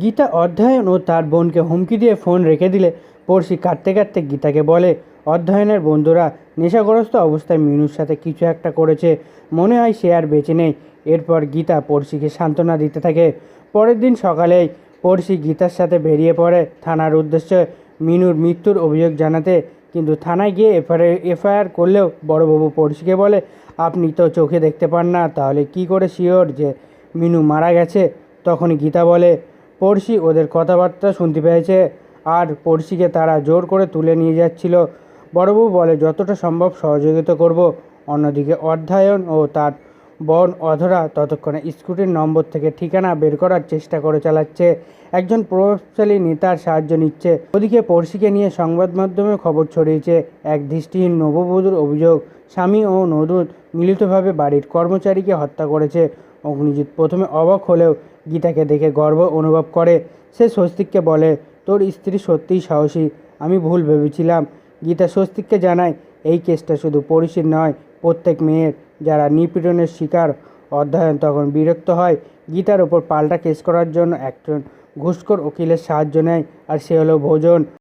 গীতা অধ্যয়ন ও তার বোনকে হুমকি দিয়ে ফোন রেখে দিলে পড়শি কাঁদতে কাঁদতে গীতাকে বলে, অধ্যয়নের বন্ধুরা, নেশাগ্রস্ত অবস্থায় মিনুর সাথে কিছু একটা করেছে। মনে হয় সে আর বেঁচে নেই। এরপর গীতা পড়শিকে সান্ত্বনা দিতে থাকে। পরের দিন সকালেই পড়শি গীতার সাথে বেরিয়ে পড়ে থানার উদ্দেশ্যে। মিনুর মৃত্যুর অভিযোগ জানাতে কিন্তু থানায় গিয়ে এফআইআর এফআইআর করলেও বড়বাবু পড়শিকে বলে, আপনি তো চোখে দেখতে পান না, তাহলে কি করে শিওর যে মিনু মারা গেছে? তখন গীতা বলে পড়শি ওদের কথাবার্তা শুনতে পেয়েছে। আর পড়শিকে তারা জোর করে তুলে নিয়ে যাচ্ছিল। বড়বাবু বলে, যতটা সম্ভব সহযোগিতা করব। অন্যদিকে অধ্যয়ন ও তার বোন অধরা ততক্ষণে স্কুটির নম্বর থেকে ঠিকানা বের করার চেষ্টা করে চালাচ্ছে। একজন প্রভাবশালী নেতার সাহায্য নিচ্ছে। ওদিকে পড়শিকে নিয়ে সংবাদ মাধ্যমে খবর ছড়িয়েছে এক দৃষ্টিহীন নববধূর অভিযোগ। স্বামী ও নদুর মিলিতভাবে বাড়ির কর্মচারীকে হত্যা করেছে। অগ্নিজিৎ প্রথমে অবাক হলেও গীতাকে দেখে গর্ব অনুভব করে। সে স্বস্তিককে বলে, তোর স্ত্রী সত্যিই সাহসী, আমি ভুল ভেবেছিলাম। গীতা স্বস্তিককে জানায়, এই কেসটা শুধু পরিচিত নয়, প্রত্যেক মেয়ের যারা নিপীড়নের শিকার অধ্যয়ন তখন বিরক্ত হয়। গীতার ওপর পাল্টা কেস করার জন্য একজন ঘুষখোর উকিলের সাহায্য নেয় আর সে হলো ভোজন।